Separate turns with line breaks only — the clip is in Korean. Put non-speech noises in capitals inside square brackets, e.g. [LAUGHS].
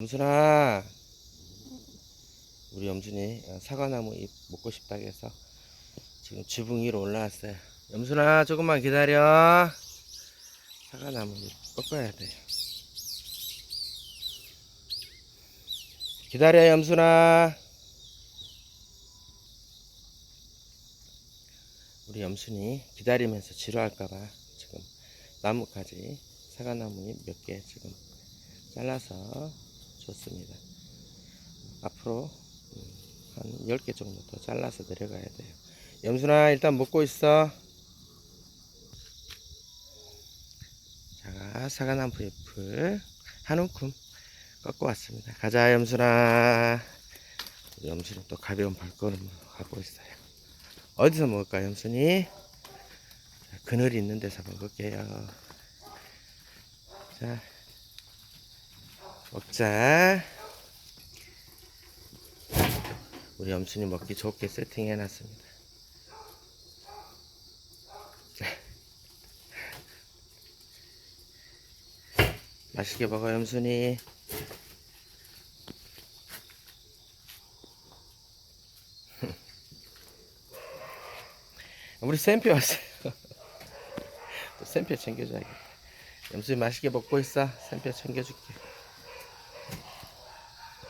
염순아. 우리 염순이 어, 사과나무 잎 먹고 싶다고 해서 지금 지붕 위로 올라왔어요. 염순아 조금만 기다려. 사과나무 잎 꺾어야 돼요 기다려 염순아. 우리 염순이 기다리면서 지루할까봐 지금 나무까지 사과나무 잎 몇 개 지금 잘라서 줬습니다. 앞으로 음, 한 10개 정도 더 잘라서 내려가야 돼요. 염순아 일단 먹고 있어. 자, 사과나무 잎을 한 움큼 꺾어 왔습니다. 가자 염순아. 염순이 또 가벼운 발걸음으로 가고 있어요. 어디서 먹을까 염순이? 자, 그늘이 있는 데서 먹을게요. 자, 먹자. 우리 염순이 먹기 좋게 세팅해 놨습니다. 맛있게 먹어 염순이. [LAUGHS] 우리 샘표 왔어요. [LAUGHS] 또 샘표 챙겨줘야겠다. 염순이 맛있게 먹고 있어. 샘표 챙겨줄게.